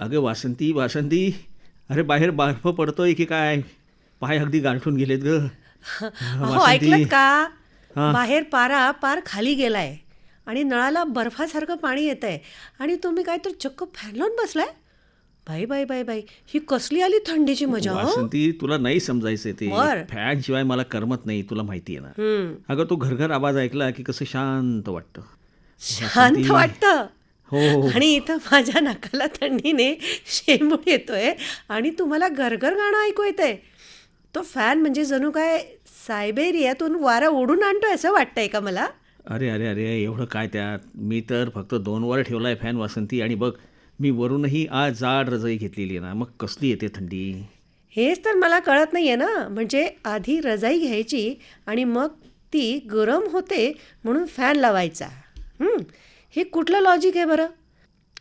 अगं वासंती वासंती. अरे बाहेर बर्फ पडतोय की काय? पाय अगदी गारठून गेलेत ग. अहो ऐकलं का? हा. बाहेर पारा पार खाली गेलाय आणि नळाला बर्फासारखं पाणी येत आहे आणि तुम्ही काय तर चक्क फॅन लावून बसलाय? बाई बाई बाई बाई ही कसली आली थंडीची मजा वासंती तुला नाही समजायचं ते. फॅन शिवाय मला करमत नाही तुला माहिती आहे ना. अगं तो घरघर आवाज ऐकला की कसं शांत वाटतं. शांत वाटतं? हो. आणि इथं माझ्या नाकाला थंडीने शेंबूड येतोय आणि तुम्हाला गरगर गाणं ऐकू येतंय. तो फॅन म्हणजे जणू काय सायबेरियातून वारा ओढून आणतोय असं वाटतंय का मला? अरे अरे अरे एवढं काय त्यात? मी तर फक्त दोन वर ठेवलाय फॅन वासंती. आणि बघ मी वरूनही आज जाड रजाई घेतलेली आहे ना. मग कसली येते थंडी? हेच तर मला कळत नाही आहे ना. म्हणजे आधी रजाई घ्यायची आणि मग ती गरम होते म्हणून फॅन लावायचा. हं, हे कुठलं लॉजिक आहे बरं?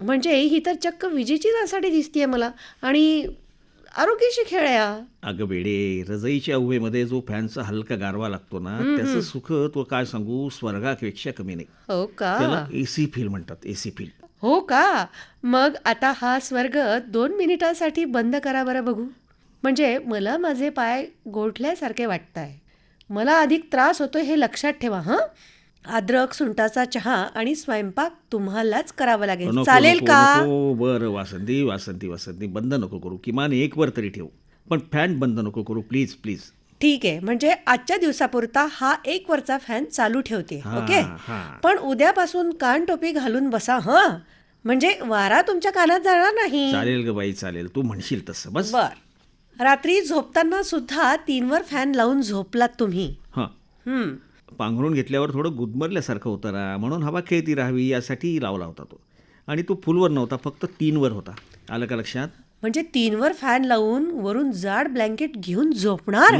म्हणजे ही तर चक्क विजेची नासाडी दिसतीये मला. आणि आरोग्याशी खेळ आहे हा. अगं बेडे रजईच्या उभेमध्ये जो फॅनचा हलका गारवा लागतो ना त्याचं सुख तो काय सांगू स्वर्गापेक्षा कमी नाही. हो का? त्याला एसी फील म्हणतात एसी फील हो का? मग आता हा स्वर्ग दोन मिनिटासाठी बंद करा बरं बघू. म्हणजे मला माझे पाय गोठल्यासारखे वाटत आहे मला अधिक त्रास होतो हे लक्षात ठेवा हां? अद्रक सुंटाचा चहा आणि स्वयंपाक तुम्हालाच करावा लागेल. चालेल का. बरं वासंती वासंती वासंती बंद नको करू. किमान एक वर तरी ठेव. पण फॅन बंद नको करू प्लीज प्लीज. ठीक आहे. म्हणजे आजच्या दिवसापुरता हा एक वरचा फॅन चालू ठेवते ओके. पण उद्यापासून कान टोपी घालून बसा हं? म्हणजे वारा तुमच्या कानात जाणार नाही. चालेल ग बाई चालेल. तू म्हणशील तसं बस. बर. रात्री झोपताना सुद्धा तीनवर फॅन लावून झोपलात तुम्ही. हां. हम्म पांघरून घेतल्यावर थोडं गुदमरल्यासारखं होतं ना म्हणून हवा खेळती राहावी यासाठी लावला होता तो. आणि तो फुलवर नव्हता फक्त तीनवर होता. आलं का लक्षात? म्हणजे तीनवर फॅन लावून वरून जाड ब्लँकेट घेऊन झोपणार.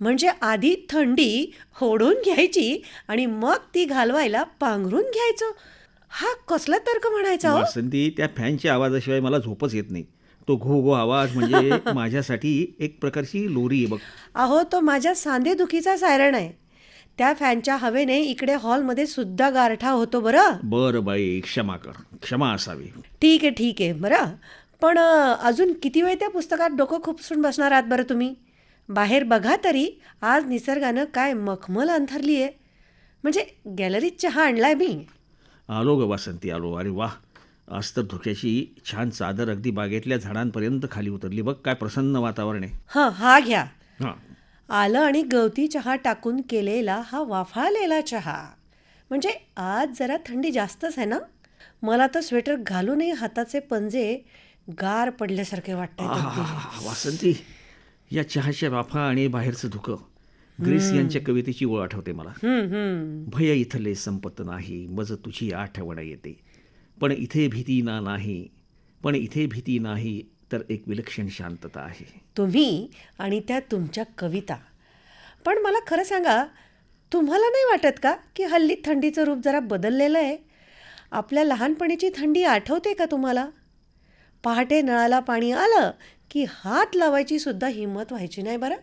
म्हणजे आधी थंडी ओढून घ्यायची आणि मग ती घालवायला पांघरून घ्यायचं? हा कसला तर्क म्हणायचा हो? वासंती त्या फॅनच्या आवाजाशिवाय मला झोपच येत नाही. तो घो घो आवाज म्हणजे माझ्यासाठी एक प्रकारची लोरी आहे बघ. अहो तो माझ्या सांधेदुखीचा सायरण आहे. त्या फॅनच्या हवेने इकडे हॉलमध्ये सुद्धा गारठा होतो बरं? बरं बाई क्षमा कर. क्षमा असावी. ठीक आहे ठीक आहे बरं. पण अं, अजून किती वेळ त्या पुस्तकात डोकं खुपसून बसणार आहात बरं तुम्ही? बाहेर बघा तरी आज निसर्गानं काय मखमल अंथरली आहे म्हणजे गॅलरीत चहा आणलाय मी. आलो ग वासंती आलो. अरे वा. आज तर धुक्याची छान चादर अगदी बागेतल्या झाडांपर्यंत खाली उतरली. बघ काय प्रसन्न वातावरण आहे. हां हा घ्या. हां. आलं आणि गवती चहा टाकून केलेला हा वाफाळलेला चहा. म्हणजे आज जरा थंडी जास्तच आहे ना? मला तर स्वेटर घालूनही हाताचे पंजे गार पडल्यासारखे वाटत आहा, वासंती. या चहाच्या वाफा आणि बाहेरचं धुकं. ग्रेस यांच्या कवितेची ओळ आठवते मला. भय इथले संपत नाही मज तुझी आठवण येते. पण इथे भीती ना नाही पण इथे भीती नाही तर एक विलक्षण शांतता आहे. तुम्ही आणि त्या तुमच्या कविता. पण मला खरं सांगा तुम्हाला नाही वाटत का की हल्ली थंडीचं रूप जरा बदललेलं आहे? आपल्या लहानपणीची थंडी आठवते का तुम्हाला? पहाटे नळाला पाणी आलं की हात लावायची सुद्धा हिंमत व्हायची नाही बरं?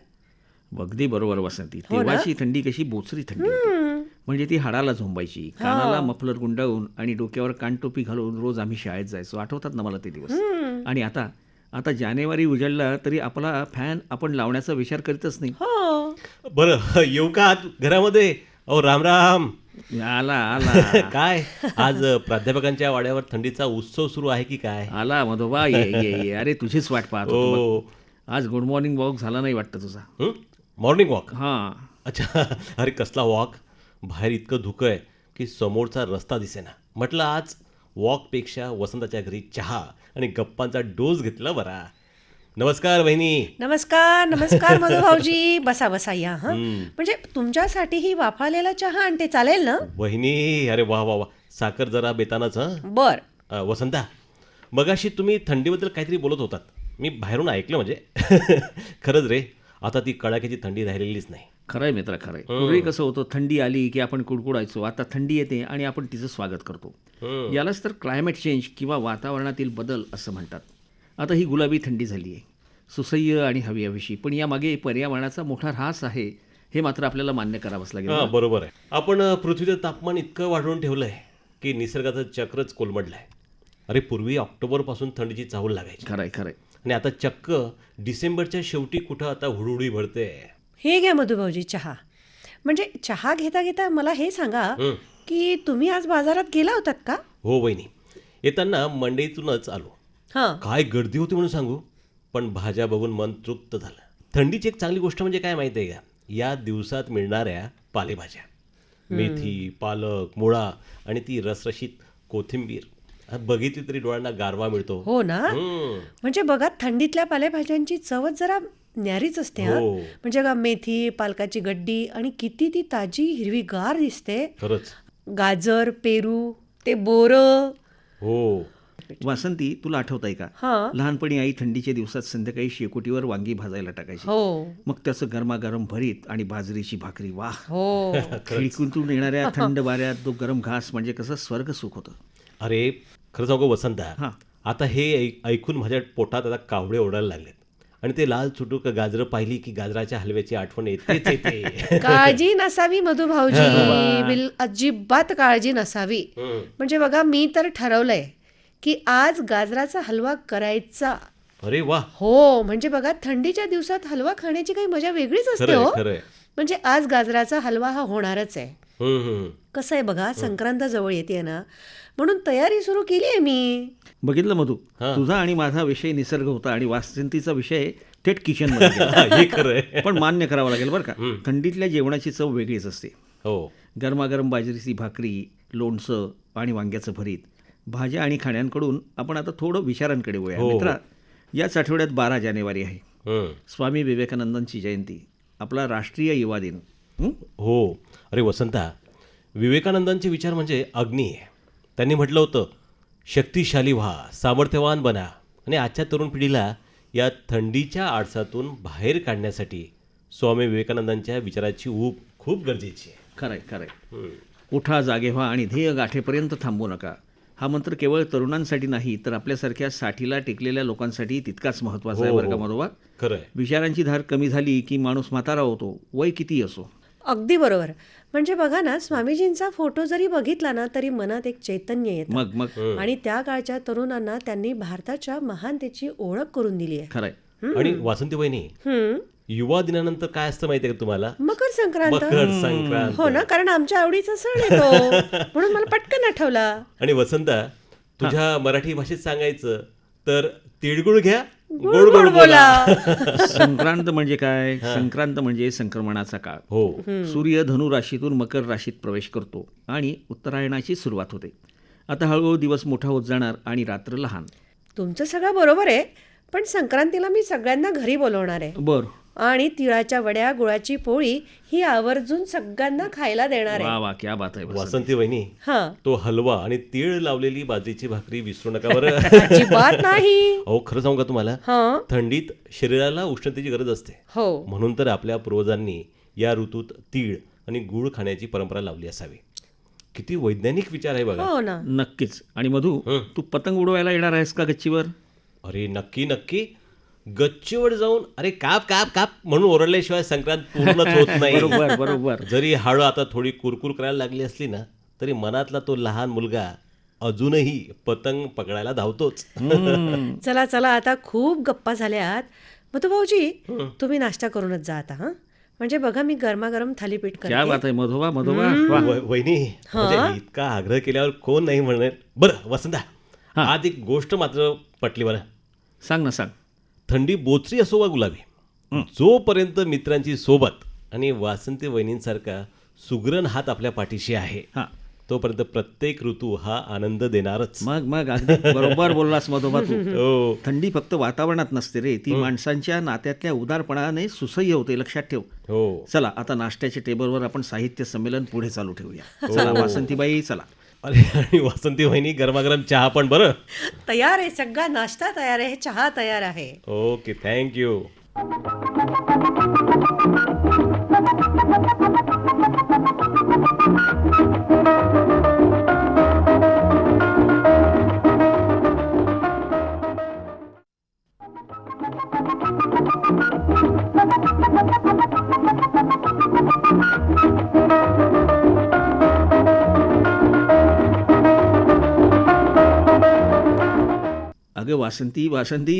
अगदी बरोबर वसंती. हो? तेव्हाची थंडी कशी बोचरी थंडी होती. म्हणजे ती हाडाला झोंबायची. कानाला मफलर गुंडाळून आणि डोक्यावर कानटोपी घालून रोज आम्ही शाळेत जायचो. आठवतात ना मला ते दिवस? आणि आता आता जानेवारी उजळला तरी आपला फॅन आपण लावण्याचा विचार करीतच नाही. हो. बरं येऊ का आत घरामध्ये? अहो राम राम. आला आला. काय? आज प्राध्यापकांच्या वाड्यावर थंडीचा उत्सव सुरू आहे की काय? आला मधोबा. ये ये ये. अरे तुझीच वाट पाहत बघ. आज गुड मॉर्निंग वॉक झाला नाही वाटतं तुझा. मॉर्निंग वॉक हां. अच्छा अरे कसला वॉक बाहेर इतकं धुकं आहे की समोरचा रस्ता दिसेना. म्हटलं आज वॉकपेक्षा वसंताच्या घरी चहा आणि गप्पांचा डोस घेतला बरा. नमस्कार वहिनी नमस्कार नमस्कार मधु भाऊजी बसा बसा या हा. म्हणजे तुमच्यासाठी ही वाफाळलेला चहा आणते चालेल ना? वहिनी अरे वा वा वा. साखर जरा बेतानाच हं. बर. अ, वसंता मगाशी तुम्ही थंडीबद्दल काहीतरी बोलत होतात. मी बाहेरून ऐकलं म्हणजे. खरंच रे. आता ती कडाक्याची थंडी राहिलेलीच नाही. खरंय मित्र खरंय. पूर्वी कसं होतं थंडी आली की आपण कुडकुडायचो आता थंडी येते आणि आपण तिचं स्वागत करतो. यालाच तर क्लायमेट चेंज किंवा वातावरणातील बदल असं म्हणतात. आता ही गुलाबी थंडी झाली आहे सुसह्य आणि हवी हवीशी पण यामागे पर्यावरणाचा मोठा ऱ्हास आहे हे मात्र आपल्याला मान्य करावंच लागेल बरोबर आहे. आपण पृथ्वीचं तापमान इतकं वाढवून ठेवलं आहे की निसर्गाचं चक्रच कोलमडलं आहे अरे पूर्वी ऑक्टोबरपासून थंडीची चाहूल लागायची. खरंय खरंय. आणि आता चक्क डिसेंबरच्या शेवटी कुठं आता हुडहुडी भरते? हे घ्या मधुभाऊजी चहा. म्हणजे चहा घेता घेता मला हे सांगा की तुम्ही आज बाजारात गेला होतात का? हो वहिनी. येताना मंडईतूनच आलो. हां. काय गर्दी होती म्हणून सांगू? पण भाज्या बघून मन तृप्त झालं. थंडीची एक चांगली गोष्ट म्हणजे काय माहिती आहे का? या दिवसात मिळणाऱ्या पालेभाज्या. मेथी पालक मुळा आणि ती रसरशीत कोथिंबीर. बघितली तरी डोळ्यांना गारवा मिळतो. हो ना. म्हणजे बघा थंडीतल्या पालेभाज्यांची चवच जरा न्यारीच असते हा? हो. म्हणजे बघा मेथी पालकाची गड्डी आणि किती ती ताजी हिरवीगार दिसते. खरंच. गाजर पेरू ते बोरं. हो. वासंती तुला आठवत आहे का? हां. लहानपणी आई थंडीच्या दिवसात संध्याकाळी शेकोटीवर वांगी भाजायला टाकायची. हो. मग त्याचं गरमागरम भरीत आणि बाजरीची भाकरी वाह! हो. खिडकीतून येणाऱ्या थंड वाऱ्यात तो गरम घास म्हणजे कसं स्वर्ग सुख होतं. अरे खरं सांगू वसंता हां. आता हे ऐकून माझ्या पोटात आता कावडे ओढायला लागलेत. आणि ते लाल चुटूक गाजरं पाहिली की गाजराच्या हलव्याची आठवण येतेच येते. काळजी नसावी मधुभाऊजी. बिल अजिबात काळजी नसावी. म्हणजे बघा मी तर ठरवलंय की आज गाजराचा हलवा करायचा. अरे वा. हो म्हणजे बघा थंडीच्या दिवसात हलवा खाण्याची काही मजा वेगळीच असते हो. म्हणजे आज गाजराचा हलवा हा होणारच आहे. कसं आहे बघा संक्रांत जवळ येते ना. म्हणून तयारी सुरू केली आहे मी. बघितलं मधू हां. तुझा आणि माझा विषय निसर्ग होता आणि वासंतीचा विषय थेट किचन. हा, हे पण मान्य करावं लागेल बरं का. थंडीतल्या जेवणाची चव वेगळीच असते. हो. गरमागरम बाजरीची भाकरी लोणचं आणि वांग्याचं भरीत भाज्या आणि खाण्यांकडून आपण आता थोडं विचारांकडे वळूया. हो. मित्रा याच आठवड्यात बारा जानेवारी आहे. स्वामी विवेकानंदांची जयंती. आपला राष्ट्रीय युवा दिन. हं? अरे वसंता विवेकानंदांचे विचार म्हणजे अग्नी आहे. त्यांनी म्हटलं होतं शक्तिशाली व्हा सामर्थ्यवान बना. आणि आजच्या तरुण पिढीला या थंडीच्या आडसातून बाहेर काढण्यासाठी स्वामी विवेकानंदांच्या विचाराची ऊब खूप गरजेची आहे. खरंय खरंय. हम्म. उठा जागे व्हा आणि ध्येय गाठेपर्यंत थांबू नका. हा मंत्र केवळ तरुणांसाठी नाही तर आपल्यासारख्या साठीला टेकलेल्या लोकांसाठी तितकाच महत्त्वाचा आहे हो, बरं का हो. मधोबा खरं आहे विचारांची धार कमी झाली की माणूस म्हातारा होतो वय किती असो. अगदी बरोबर. म्हणजे बघा ना स्वामीजींचा फोटो जरी बघितला ना तरी मनात एक चैतन्य येतं. मग मग. आणि त्या काळच्या तरुणांना त्यांनी भारताच्या महानतेची ओळख करून दिली आहे. खरंय. आणि वासंती हम्म. युवा दिनानंतर काय असतं माहिती आहे का तुम्हाला? मकर संक्रांत. मकर संक्रांत. हो ना कारण आमच्या आवडीचा सण येतो. म्हणून मला पटकन आठवला. आणि वसंता तुझ्या मराठी भाषेत सांगायचं तर तिळगुळ घ्या गोड गोड बोला. संक्रांत म्हणजे काय? संक्रांत म्हणजे संक्रमणाचा काळ. हो. सूर्य धनु राशीतून मकर राशीत प्रवेश करतो आणि उत्तरायणाची सुरुवात होते. आता हळूहळू दिवस मोठा होत जाणार आणि रात्र लहान. तुमचं सगळं बरोबर आहे पण संक्रांतीला मी सगळ्यांना घरी बोलवणार आहे. बर. आणि तिळाच्या वड्या गुळाची पोळी ही आवर्जून सगळ्यांना खायला देणार आहे. वा क्या बात आहे बस. वासंती वहिनी हा. तो हलवा आणि तीळ लावलेली बाजरीची भाकरी विसरू नका बरं. अजिबात नाही. अहो खरं सांगू का तुम्हाला? हा. थंडीत शरीराला उष्णतेची गरज असते. हो. म्हणून तर आपल्या पूर्वजांनी या ऋतूत तीळ आणि गुळ खाण्याची परंपरा लावली असावी. किती वैज्ञानिक विचार आहे बघा. हो ना. नक्कीच. आणि मधू हं. तू पतंग उडवायला येणार आहेस का गच्चीवर? अरे नक्की नक्की. गच्चीवर जाऊन अरे काप काप काप म्हणून ओरडल्याशिवाय संक्रांत पूर्णच होत नाही. बरोबर बरोबर. जरी हळू आता थोडी कुरकुर करायला लागली असली ना तरी मनातला तो लहान मुलगा अजूनही पतंग पकडायला धावतोच. चला चला आता खूप गप्पा झाल्यात. मग तो भाऊजी तुम्ही नाश्ता करूनच जा आता हा? म्हणजे बघा मी गरमागरम थालीपीठ क्या करते बात आहे मधोबा मधोबा. वा वहिनी म्हणजे इतका आग्रह केल्यावर कोण नाही म्हणणार बरं वसंता आज एक गोष्ट मात्र पटली बरं सांग ना सांग. थंडी बोचरी असो वा गुलाबी जोपर्यंत मित्रांची सोबत आणि वासंती वहिनींसारखा सुगरण हात आपल्या पाठीशी आहे हा. तोपर्यंत प्रत्येक ऋतू हा आनंद देणारच. मग मग अगदी बरोबर बोललास मधोबा तू. हो. थंडी फक्त वातावरणात नसते रे ती माणसांच्या नात्यातल्या उदारपणाने सुसह्य होते लक्षात ठेव. हो. चला आता नाश्त्याच्या टेबलवर आपण साहित्य संमेलन पुढे चालू ठेवूया. चला वासंतीबाई चला. अरे आणि वासंती वहिनी गरमागरम चहा पण बरं? तयार आहे सगळा नाश्ता तयार आहे चहा तयार आहे. ओके थँक्यू अगं वासंती वासंती.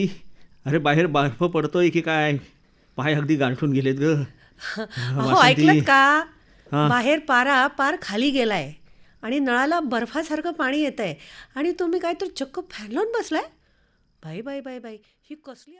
अरे बाहेर बर्फ पडतोय की काय? पाय अगदी गांठून गेलेत ग. का? बाहेर पारा पार खाली गेलाय आणि नळाला बर्फासारखं पाणी येत आहे आणि तुम्ही काय तर चक्क फॅन लावून बसलाय? बाई बाई बाई बाई. ही कसली